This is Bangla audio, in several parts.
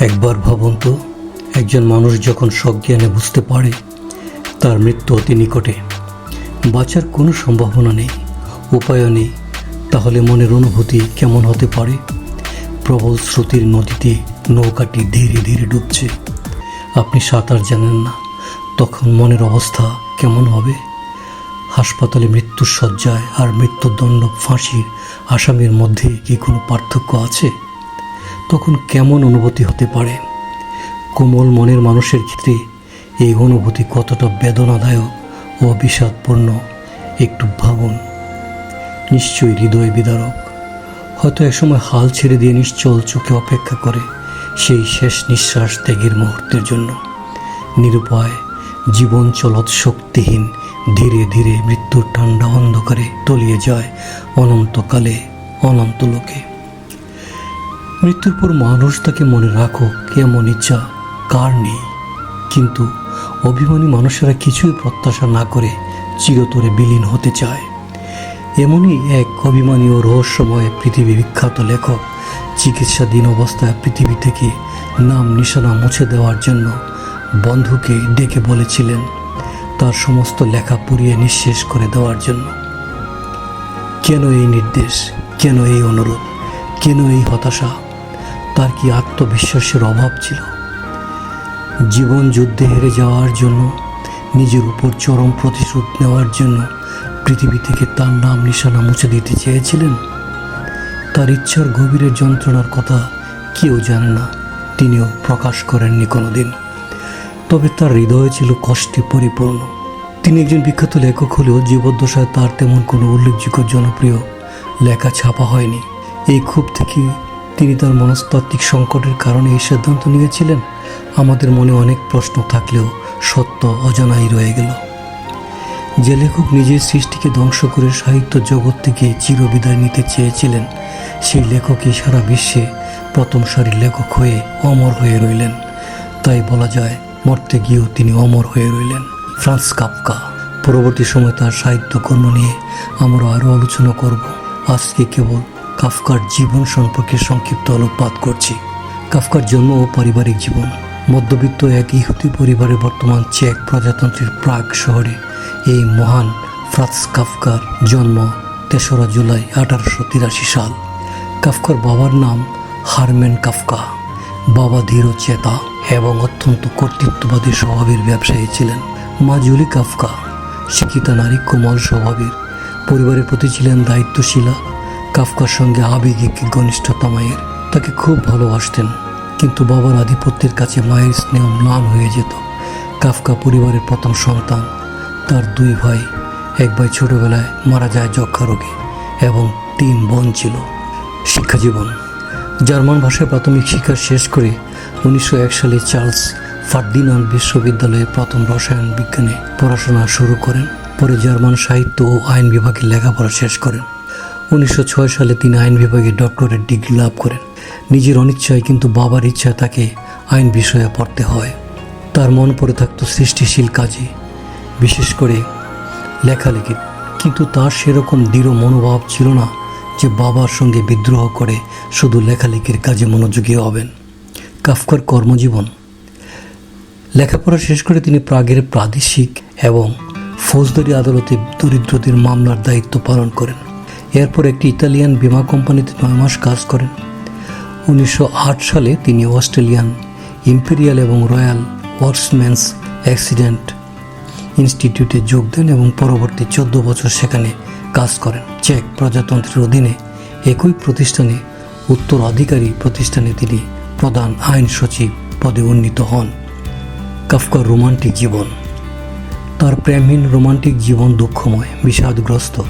একবার ভাবুন তো, একজন মানুষ যখন সজ্ঞানে বুঝতে পারে, তার মৃত্যু অতি নিকটে। বাঁচার কোনো সম্ভাবনা নেই, উপায়ও নেই, তাহলে মনের অনুভূতি কেমন হতে পারে? প্রবল স্রোতের নদীতে নৌকাটি ধীরে ধীরে ডুবছে। আপনি সাঁতার জানেন না, তখন মনের অবস্থা কেমন হবে? হাসপাতালে মৃত্যুর শয্যায় আর মৃত্যুদণ্ড ফাঁসির আসামির মধ্যে কি কোনো পার্থক্য আছে? তখন কেমন অনুভূতি হতে পারে? কোমল মনের মানুষের ক্ষেত্রে এই অনুভূতি কতটা বেদনাদায়ক ও বিষাদপূর্ণ, একটু ভাবুন। নিশ্চয়ই হৃদয় বিদারক। হয়তো একসময় হাল ছেড়ে দিয়ে নিশ্চল চোখে অপেক্ষা করে সেই শেষ নিঃশ্বাস ত্যাগের মুহূর্তের জন্য। নিরুপায়, জীবন চলত শক্তিহীন, ধীরে ধীরে মৃত্যুর ঠান্ডা অন্ধকারে তলিয়ে যায় অনন্তকালে, অনন্ত লোকে। মৃত্যুর পর মানুষ তাকে মনে রাখো কেমন ইচ্ছা, কার নেই। কিন্তু অভিমানী মানুষেরা কিছুই প্রত্যাশা না করে চিরতরে বিলীন হতে চায়। এমনই এক অভিমানী ও রহস্যময় পৃথিবী বিখ্যাত লেখক চিকিৎসাধীন অবস্থায় পৃথিবী থেকে নাম নিশানা মুছে দেওয়ার জন্য বন্ধুকে ডেকে বলেছিলেন, তার সমস্ত লেখা পুড়িয়ে নিঃশেষ করে দেওয়ার জন্য। কেন এই নির্দেশ? কেন এই অনুরোধ? কেন এই হতাশা? তার কি আত্মবিশ্বাসের অভাব ছিল? জীবন যুদ্ধে হেরে যাওয়ার জন্য, নিজের উপর চরম প্রতিশোধ নেওয়ার জন্য পৃথিবী থেকে তার নাম নিশানা মুছে দিতে চেয়েছিলেন? তার ইচ্ছার গভীরের যন্ত্রণার কথা কেউ জানে না, তিনিও প্রকাশ করেননি কোনোদিন। তবে তার হৃদয় ছিল কষ্টে পরিপূর্ণ। তিনি একজন বিখ্যাত লেখক হলেও জীবদ্দশায় তার তেমন কোনো উল্লেখযোগ্য জনপ্রিয় লেখা ছাপা হয়নি। এই ক্ষোভ থেকে তিনি তার মনস্তাত্ত্বিক সংকটের কারণে এই সিদ্ধান্ত নিয়েছিলেন। আমাদের মনে অনেক প্রশ্ন থাকলেও সত্য অজানাই রয়ে গেল। যে লেখক নিজের সৃষ্টিকে ধ্বংস করে সাহিত্য জগৎ থেকে চিরবিদায় নিতে চেয়েছিলেন, সেই লেখকই সারা বিশ্বে প্রথম সারির লেখক হয়ে অমর হয়ে রইলেন। তাই বলা যায়, মরতে গিয়েও তিনি অমর হয়ে রইলেন। Franz Kafka. পরবর্তী সময় তার সাহিত্যকর্ম নিয়ে আমরা আরও আলোচনা করব। আজকে কেবল কাফকার জীবন সম্পর্কে সংক্ষিপ্ত আলোকপাত করছি। কাফকার জন্ম ও পারিবারিক জীবন। মধ্যবিত্ত এক ইহুদি পরিবারে বর্তমান চেক প্রজাতন্ত্রের প্রাগ শহরে এই মহান ফ্রান্স কাফকার জন্ম তেসরা জুলাই আঠারোশো তিরাশি সাল। কাফকার বাবার নাম হারমেন কাফকা বাবা ধীর চেতা এবং অত্যন্ত কর্তৃত্ববাদী স্বভাবের ব্যবসায়ী ছিলেন। মা জুলি কাফকা শিক্ষিতা নারী কোমল স্বভাবের। পরিবারের প্রতি ছিলেন দায়িত্বশীলা কাফকার সঙ্গে আবেগিক ঘনিষ্ঠতা মায়ের। তাকে খুব ভালোবাসতেন, কিন্তু বাবার আধিপত্যের কাছে মায়ের স্নেহ ম্লান হয়ে যেত। কাফকা পরিবারের প্রথম সন্তান, তার দুই ভাই, এক ভাই ছোটবেলায় মারা যায় যক্ষা রোগে এবং তিন বোন ছিল। শিক্ষা জীবন। জার্মান ভাষায় প্রাথমিক শিক্ষা শেষ করে উনিশশো এক সালে চার্লস ফার্দিনান্ড বিশ্ববিদ্যালয়ে প্রথম রসায়ন বিজ্ঞানে পড়াশোনা শুরু করেন। পরে জার্মান সাহিত্য ও আইন বিভাগে লেখাপড়া শেষ করেন। উনিশশো ছয় সালে তিনি আইন বিভাগে ডক্টরেট ডিগ্রি লাভ করেন। নিজের অনিচ্ছায় কিন্তু বাবার ইচ্ছায় তাকে আইন বিষয়ে পড়তে হয়। তার মন পড়ে থাকতো সৃষ্টিশীল কাজে, বিশেষ করে লেখালেখি কিন্তু তার সেরকম দৃঢ় মনোভাব ছিল না যে বাবার সঙ্গে বিদ্রোহ করে শুধু লেখালেখির কাজে মনোযোগী হবেন। কাফকার কর্মজীবন। লেখাপড়া শেষ করে তিনি প্রাগের প্রাদেশিক এবং ফৌজদারি আদালতে দরিদ্রদের মামলার দায়িত্ব পালন করেন। এরপর একটি ইতালিয়ান বিমা কোম্পানিতে নয় মাস কাজ করেন। উনিশশো আট সালে তিনি অস্ট্রেলিয়ান ইম্পেরিয়াল এবং রয়্যাল ওয়ার্কসম্যানস অ্যাক্সিডেন্ট ইনস্টিটিউটে যোগ দেন এবং পরবর্তী চোদ্দ বছর সেখানে কাজ করেন। চেক প্রজাতন্ত্রের অধীনে একই প্রতিষ্ঠানে উত্তরাধিকারী প্রতিষ্ঠানে তিনি প্রধান আইন সচিব পদে উন্নীত হন। কাফকার রোমান্টিক জীবন। তার প্রেমহীন রোমান্টিক জীবন দুঃখময়, বিষাদগ্রস্ত।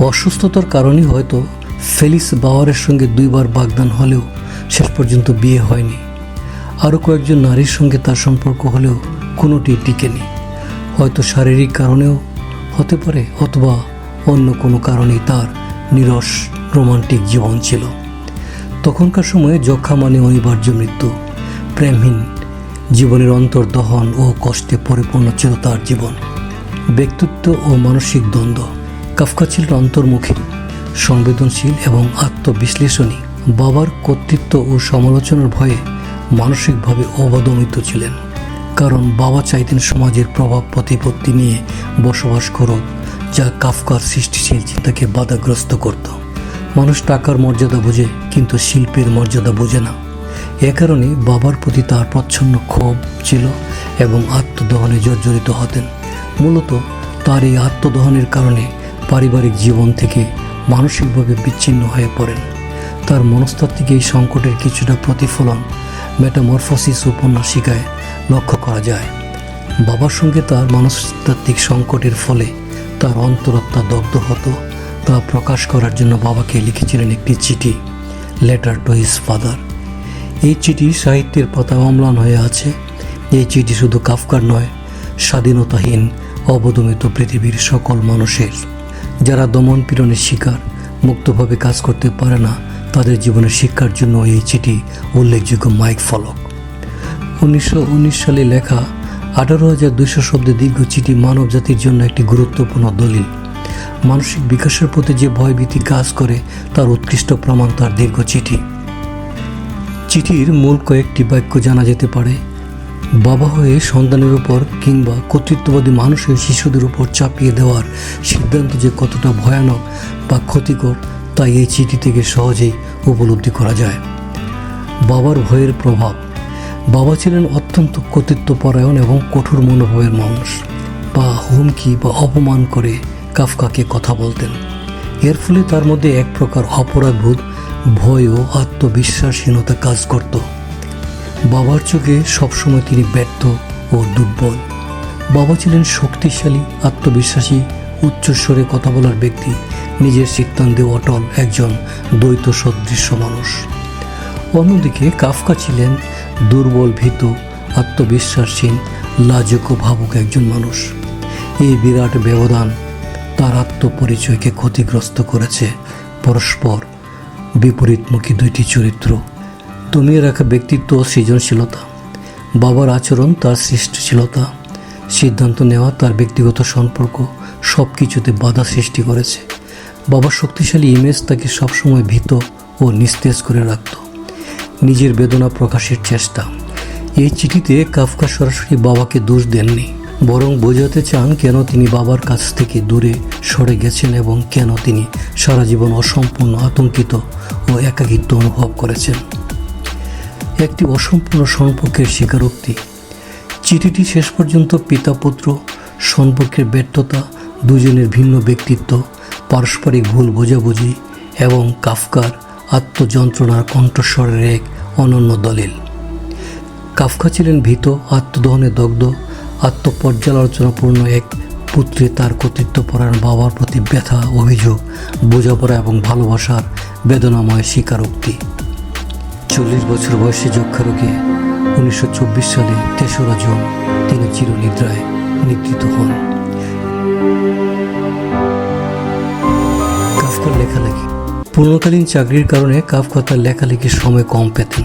অসুস্থতার কারণে হয়তো ফেলিস বাওয়ারের সঙ্গে দুইবার বাগদান হলেও শেষ পর্যন্ত বিয়ে হয়নি। আরও কয়েকজন নারীর সঙ্গে তার সম্পর্ক হলেও কোনোটি টিকেনি। হয়তো শারীরিক কারণেও হতে পারে অথবা অন্য কোনো কারণেই তার নিরস রোমান্টিক জীবন ছিল। তখনকার সময়ে যক্ষা মানে অনিবার্য মৃত্যু। প্রেমহীন জীবনের অন্তর্দহন ও কষ্টে পরিপূর্ণ ছিল তার জীবন। ব্যক্তিত্ব ও মানসিক দ্বন্দ্ব। কাফকা ছিলেন অন্তর্মুখী, সংবেদনশীল এবং আত্মবিশ্লেষণী। বাবার কর্তৃত্ব ও সমালোচনার ভয়ে মানসিকভাবে অবদমিত ছিলেন, কারণ বাবা চাইতেন সমাজের প্রভাব প্রতিপত্তি নিয়ে বসবাস করুক, যা কাফকার সৃষ্টিশীল চিন্তাকে বাধাগ্রস্ত করত। মানুষ টাকার মর্যাদা বোঝে, কিন্তু শিল্পের মর্যাদা বোঝে না। এ কারণে বাবার প্রতি তার প্রচ্ছন্ন ক্ষোভ ছিল এবং আত্মদহনে জর্জরিত হতেন। মূলত তার এই আত্মদহনের কারণে পারিবারিক জীবন থেকে মানসিকভাবে বিচ্ছিন্ন হয়ে পড়েন। তার মনস্তাত্ত্বিক এই সংকটের কিছুটা প্রতিফলন মেটামরফোসিস উপন্যাসিকায় লক্ষ্য করা যায়। বাবার সঙ্গে তার মনস্তাত্ত্বিক সংকটের ফলে তার অন্তরাত্মা দগ্ধ হতো। তা প্রকাশ করার জন্য বাবাকে লিখেছিলেন একটি চিঠি লেটার টু হিজ ফাদার এই চিঠি সাহিত্যের পাতা অম্লান হয়ে আছে। এই চিঠি শুধু কাফকার নয়, স্বাধীনতাহীন, অবদমিত পৃথিবীর সকল মানুষের। যারা দমন পীড়নের শিকার, মুক্তভাবে কাজ করতে পারে না, তাদের জীবনের শিক্ষার জন্য এই চিঠি উল্লেখযোগ্য মাইক ফলক। উনিশশো উনিশ সালে লেখা, আঠারো হাজার দুইশো শব্দে দীর্ঘ চিঠি মানব জাতির জন্য একটি গুরুত্বপূর্ণ দলিল। মানসিক বিকাশের প্রতি যে ভয়ভীতি কাজ করে, তার উৎকৃষ্ট প্রমাণ তার দীর্ঘ চিঠি। চিঠির মূল কয়েকটি বাক্য জানা যেতে পারে। বাবা হয়ে সন্তানের উপর কিংবা কর্তৃত্ববাদী মানুষের শিশুদের উপর চাপিয়ে দেওয়ার সিদ্ধান্ত যে কতটা ভয়ানক বা ক্ষতিকর তা এই চিঠি থেকে সহজেই উপলব্ধি করা যায়। বাবার ভয়ের প্রভাব। বাবা ছিলেন অত্যন্ত কর্তৃত্বপরায়ণ এবং কঠোর মনোভাবের মানুষ। বা হুমকি বা অপমান করে কাফকাকে কথা বলতেন। এর ফলে তার মধ্যে এক প্রকার অপরাধবোধ, ভয় ও আত্মবিশ্বাসহীনতা কাজ করত। বাবার চোখে সবসময় তিনি ব্যর্থ ও দুর্বল। বাবা ছিলেন শক্তিশালী, আত্মবিশ্বাসী, উচ্চস্বরে কথা বলার ব্যক্তি, নিজের সিদ্ধান্তে অটল একজন দ্বৈত সদৃশ্য মানুষ। অন্যদিকে কাফকা ছিলেন দুর্বল, ভীত, আত্মবিশ্বাসহীন, লাজক ও ভাবুক একজন মানুষ। এই বিরাট ব্যবধান তার আত্মপরিচয়কে ক্ষতিগ্রস্ত করেছে পরস্পর বিপরীতমুখী দুইটি চরিত্র। দমিয়ে রাখা ব্যক্তিত্ব ও সৃজনশীলতা। বাবার আচরণ তার সৃষ্টিশীলতা। সিদ্ধান্ত নেওয়া তার ব্যক্তিগত সম্পর্ক সব কিছুতে বাধা সৃষ্টি করেছে। বাবার শক্তিশালী ইমেজ তাকে সবসময় ভীত ও নিস্তেজ করে রাখত। নিজের বেদনা প্রকাশের চেষ্টা। এই চিঠিতে কাফকা সরাসরি বাবাকে দোষ দেননি, বরং বোঝাতে চান কেন তিনি বাবার কাছ থেকে দূরে সরে গেছেন এবং কেন তিনি সারা জীবন অসম্পূর্ণ আতঙ্কিত ও একাকিত্ব অনুভব করেছেন। একটি অসম্পূর্ণ সম্পর্কের স্বীকারোক্তি। চিঠিটি শেষ পর্যন্ত পিতা পুত্র সম্পর্কের ব্যর্থতা, দুজনের ভিন্ন ব্যক্তিত্ব, পারস্পরিক ভুল বোঝাবুঝি এবং কাফকার আত্মযন্ত্রণার কণ্ঠস্বরের এক অনন্য দলিল। কাফকা ছিলেন ভীত, আত্মদহনে দগ্ধ, আত্মপর্যালোচনাপূর্ণ এক পুত্রে তার কর্তৃত্ব পরায়ণ বাবার প্রতি ব্যথা, অভিযোগ, বোঝাপড়া এবং ভালোবাসার বেদনাময় স্বীকারোক্তি। চল্লিশ বছর বয়সে যক্ষা রোগে উনিশশো চব্বিশ সালে তেসরা জুন তিনি চিরনিদ্রায় নিদ্রিত হন। কাফকার লেখালেখি। পূর্ণকালীন চাকরির কারণে কাফকা তার লেখালেখির সময় কম পেতেন।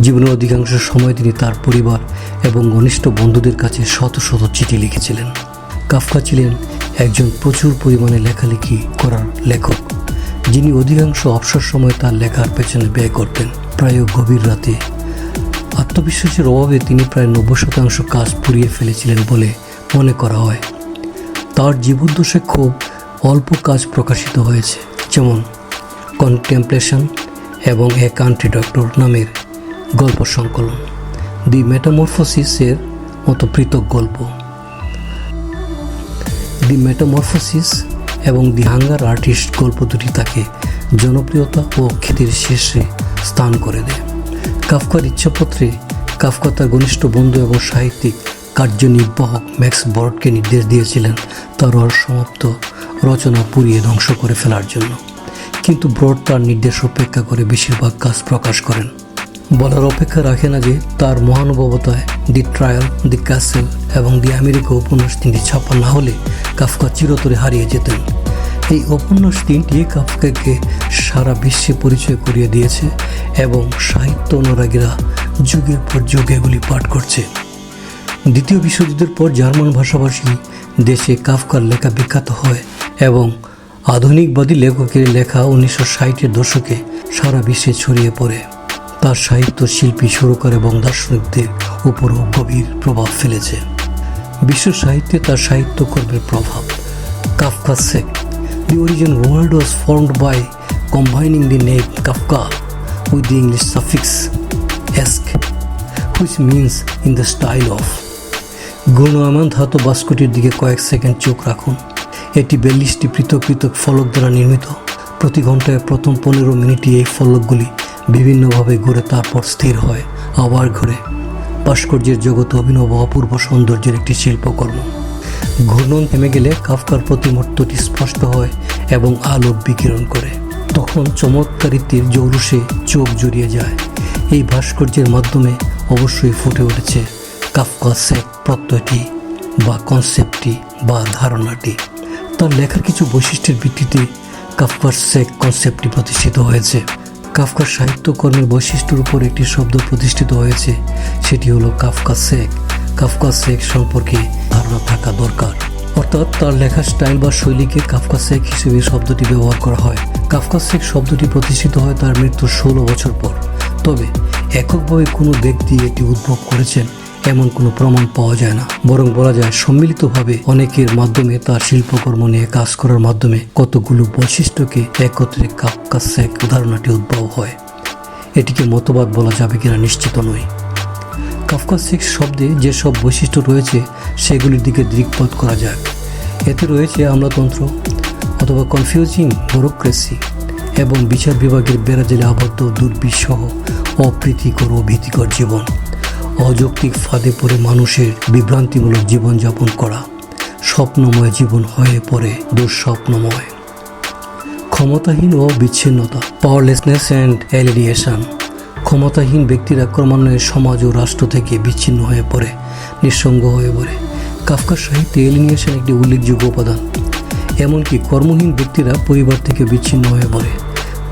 জীবনের অধিকাংশ সময় তিনি তার পরিবার এবং ঘনিষ্ঠ বন্ধুদের কাছে শত শত চিঠি লিখেছিলেন। কাফকা ছিলেন একজন প্রচুর পরিমাণে লেখালেখি করার লেখক। যিনি অধিকাংশ অবসর সময় তার লেখার পেছনে ব্যয় করতেন। প্রায় গভীর রাতে। আত্মবিশ্বাসের অভাবে তিনি প্রায় নব্বই শতাংশ কাজ পুড়িয়ে ফেলেছিলেন বলে মনে করা হয়। তার জীবদ্দশে খুব অল্প কাজ প্রকাশিত হয়েছে, যেমন কন্টেম্পলেশন এবং এ কান্ট্রি ডক্টর নামের গল্প সংকলন, দি মেটামরফোসিসের মতো পৃথক গল্প। দি মেটামরফোসিস এবং দি হাঙ্গার আর্টিস্ট গল্প দুটি তাকে জনপ্রিয়তা ও খ্যাতির শীর্ষে স্থান করে দেয়। কাফকার ইচ্ছাপত্রে কাফকা তার ঘনিষ্ঠ বন্ধু এবং সাহিত্যিক কার্যনির্বাহক ম্যাক্স বর্ডকে নির্দেশ দিয়েছিলেন তার অসমাপ্ত রচনা পুড়িয়ে ধ্বংস করে ফেলার জন্য। কিন্তু ব্রড তার নির্দেশ উপেক্ষা করে বেশিরভাগ কাজ প্রকাশ করেন। বলার অপেক্ষা রাখে না যে তার মহানুভবতায় দি ট্রায়াল, দি ক্যাসেল এবং দি আমেরিকা উপন্যাস তিনটি ছাপা না হলে কাফকা চিরতরে হারিয়ে যেতেন। এই উপন্যাস তিনটি কাফকাকে সারা বিশ্বে পরিচয় করিয়ে দিয়েছে এবং সাহিত্য অনুরাগীরা যুগের পর যুগ এগুলি পাঠ করছে। দ্বিতীয় বিশ্বযুদ্ধের পর জার্মান ভাষাভাষী দেশে কাফকার লেখা বিখ্যাত হয় এবং আধুনিকবাদী লেখকের লেখা উনিশশো ষাটের দশকে সারা বিশ্বে ছড়িয়ে পড়ে। তার সাহিত্য শিল্পী সুরকার এবং দার্শনিকদের উপরও গভীর প্রভাব ফেলেছে। বিশ্ব সাহিত্যে তার সাহিত্যকর্মের প্রভাব। Kafkaesque the origin word was formed by combining the name Kafka with the English suffix esque, which means in the style of. গুণমান ধাতু বাস্কটির দিকে কয়েক সেকেন্ড চোখ রাখুন। এটি বিয়াল্লিশটি পৃথক পৃথক ফলক দ্বারা নির্মিত। প্রতি ঘন্টায় প্রথম পনেরো মিনিটে এই ফলকগুলি বিভিন্নভাবে ঘুরে তারপর স্থির হয় আবার ঘুরে। ভাস্কর্যের জগতে অভিনব অপূর্ব সৌন্দর্যের একটি শিল্পকর্ম। ঘূর্ণন থেমে গেলে কাফকার প্রতিমূর্তটি স্পষ্ট হয় এবং আলো বিকিরণ করে। তখন চমৎকারিত্বের জৌলুসে চোখ জড়িয়ে যায়। এই ভাস্কর্যের মাধ্যমে অবশ্যই ফুটে উঠেছে কাফকা সেক প্রত্যয়টি বা কনসেপ্টটি বা ধারণাটি। তার লেখার কিছু বৈশিষ্ট্যের ভিত্তিতে কাফকার সেক কনসেপ্টটি প্রতিষ্ঠিত হয়েছে। কাফকার সাহিত্যকর্মের বৈশিষ্ট্যের উপর একটি শব্দ প্রতিষ্ঠিত হয়েছে, সেটি হলো কাফকা সেক কাফকা সেক সম্পর্কে ধারণা থাকা দরকার। অর্থাৎ তার লেখা স্টাইল বা শৈলীকে কাফকা সেক হিসেবে শব্দটি ব্যবহার করা হয়। কাফকা সেক শব্দটি প্রতিষ্ঠিত হয় তার মৃত্যুর ষোলো বছর পর। তবে, এককভাবে কোনো ব্যক্তি এটি উদ্ভব করেছেন এমন কোনো প্রমাণ পাওয়া যায় না। বরং বলা যায়, সম্মিলিতভাবে অনেকের মাধ্যমে তার শিল্পকর্ম নিয়ে কাজ করার মাধ্যমে কতগুলো বৈশিষ্ট্যকে একত্রে কাপকা সেক ধারণাটি উদ্ভব হয়। এটিকে মতবাদ বলা যাবে কিনা নিশ্চিত নয় কাফকা সিক্স শব্দে যেসব বৈশিষ্ট্য রয়েছে, সেগুলির দিকে দৃকপাত করা যাক। এতে রয়েছে আমলাতন্ত্র অথবা কনফিউজিং ব্যুরোক্রেসি এবং বিচার বিভাগের বেড়াজেলে আবদ্ধ দুর্বিষহ, অপ্রীতিকর ও ভীতিকর জীবন। অযৌক্তিক ফাঁদে পড়ে মানুষের বিভ্রান্তিমূলক জীবনযাপন করা স্বপ্নময় জীবন হয়ে পড়ে দুঃস্বপ্নময়। ক্ষমতাহীন ও বিচ্ছিন্নতা পাওয়ারলেসনেস অ্যান্ড অ্যালিডিয়েশন ক্ষমতাহীন ব্যক্তিরা ক্রমান্বয়ে সমাজ ও রাষ্ট্র থেকে বিচ্ছিন্ন হয়ে পড়ে, নিঃসঙ্গ হয়ে পড়ে। কাফকার সাহিত্যে এলিনিয়েশন একটি উল্লেখযোগ্য উপাদান। এমনকি কর্মহীন ব্যক্তিরা পরিবার থেকে বিচ্ছিন্ন হয়ে পড়ে।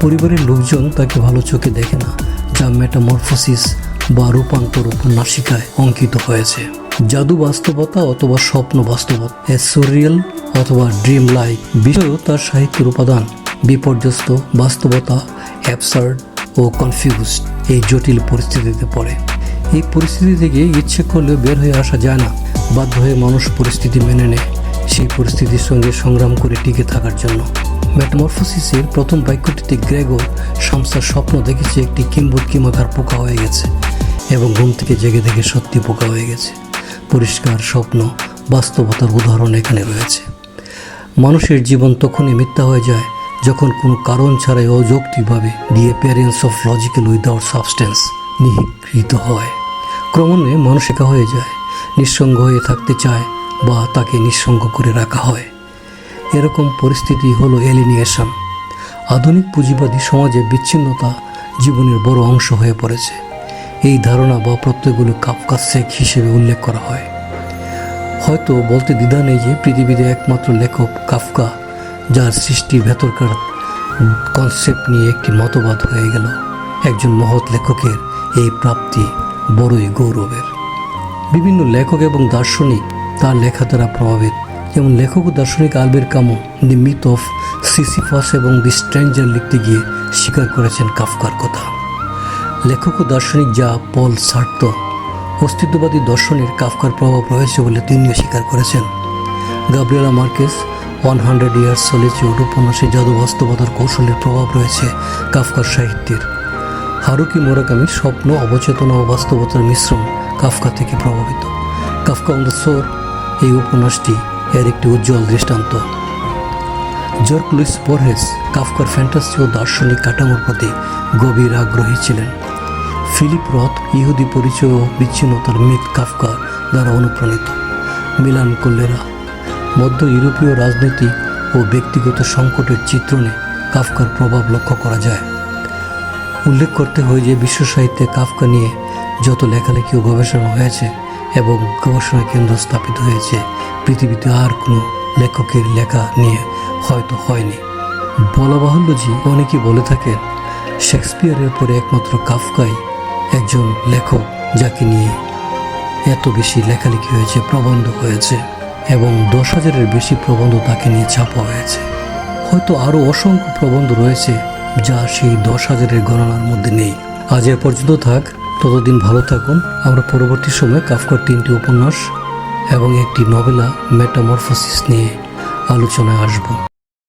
পরিবারের লোকজন তাকে ভালো চোখে দেখে না, যা মেটামরফোসিস বা রূপান্তর উপন্যাসিকায় অঙ্কিত হয়েছে। জাদু বাস্তবতা অথবা স্বপ্ন বাস্তবতা এসোরিয়াল অথবা ড্রিম লাইক বিষয়ও তার সাহিত্যের উপাদান। বিপর্যস্ত, বাস্তবতা অ্যাবসার্ড ও কনফিউজড এই জটিল পরিস্থিতিতে পড়ে। এই পরিস্থিতি থেকে ইচ্ছে করলেও বের হয়ে আসা যায় না। বাধ্য হয়ে মানুষ পরিস্থিতি মেনে নেয়, সেই পরিস্থিতির সঙ্গে সংগ্রাম করে টিকে থাকার জন্য। মেটামরফোসিসের প্রথম বাক্যটিতে গ্রেগর শামসার স্বপ্ন দেখেছে একটি কিম্বুত কিমাকার পোকা হয়ে গেছে। এবং ঘুম থেকে জেগে দেখে সত্যি পোকা হয়ে গেছে। পরিষ্কার স্বপ্ন, বাস্তবতার উদাহরণ এখানে রয়েছে। মানুষের জীবন তখনই মিথ্যা হয়ে যায় যখন কোনো কারণ ছাড়াই অযৌক্তিকভাবে the appearance of logical without substance নিহিকৃত হয়। ক্রমান্বয়ে মানুষ একা হয়ে যায়, নিঃসঙ্গ হয়ে থাকতে চায় বা তাকে নিঃসঙ্গ করে রাখা হয়। এরকম পরিস্থিতি হলো এলিনিয়েশন আধুনিক পুঁজিবাদী সমাজে বিচ্ছিন্নতা জীবনের বড় অংশ হয়ে পড়েছে। এই ধারণা বা প্রত্যয়গুলো সেক হিসেবে উল্লেখ করা হয়। হয়তো বলতে দ্বিধা নেই যে পৃথিবীতে একমাত্র লেখক কাফকা, যার সৃষ্টির ভেতরকার কনসেপ্ট নিয়ে একটি মতবাদ হয়ে গেল। একজন মহৎ লেখকের এই প্রাপ্তি বড়ই গৌরবের। বিভিন্ন লেখক এবং দার্শনিক তার লেখা দ্বারা প্রভাবিত। যেমন লেখক ও দার্শনিক আলবের কামো দি মিথ অফ সিসিফাস এবং দি স্ট্রেঞ্জার লিখতে গিয়ে স্বীকার করেছেন কাফকার কথা। লেখক ও দার্শনিক যা পল সার্ত অস্তিত্ববাদী দর্শনের কাফকার প্রভাব রয়েছে বলে তিনিও স্বীকার করেছেন। Gabriela Marquez, one hundred years solitude উপন্যাসে জাদু বাস্তবতার কৌশলের প্রভাব রয়েছে কাফকার সাহিত্যের। হারুকি মোরাকামি স্বপ্ন, অবচেতনা ও বাস্তবতার মিশ্রণ কাফকা থেকে প্রভাবিত। কাফকা অন দ্য সোর, এই উপন্যাসটি এর একটি উজ্জ্বল দৃষ্টান্ত। জর্ক লুইস কাফকার ফ্যান্টাসি ও দার্শনিক কাঠামোর প্রতি গভীর আগ্রহী ছিলেন। ফিলিপ রথ ইহুদি পরিচয় বিচ্ছিন্নতার মিথ কাফকা দ্বারা অনুপ্রাণিত। মিলান কোল্লেরা, মধ্য ইউরোপীয় রাজনীতি ও ব্যক্তিগত সংকটের চিত্রণে কাফকার প্রভাব লক্ষ্য করা যায়। উল্লেখ করতে হয় যে বিশ্ব সাহিত্যে কাফকা নিয়ে যত লেখালেখি ও গবেষণা হয়েছে এবং গবেষণা কেন্দ্র স্থাপিত হয়েছে, পৃথিবীতে আর কোনো লেখকের লেখা নিয়ে হয়তো হয়নি। বলা বাহুল্য যে অনেকেই বলে থাকেন, শেক্সপিয়ারের পরে একমাত্র কাফকাই একজন লেখক যাকে নিয়ে এত বেশি লেখালেখি হয়েছে, প্রবন্ধ হয়েছে এবং দশ হাজারের বেশি প্রবন্ধ তাকে নিয়ে ছাপা হয়েছে। হয়তো আরও অসংখ্য প্রবন্ধ রয়েছে যা সেই দশ হাজারের গণনার মধ্যে নেই। আজ এ পর্যন্ত থাক, ততদিন ভালো থাকুন। আমরা পরবর্তী সময়ে কাফকার তিনটি উপন্যাস এবং একটি নভেলা মেটামরফোসিস নিয়ে আলোচনায় আসব।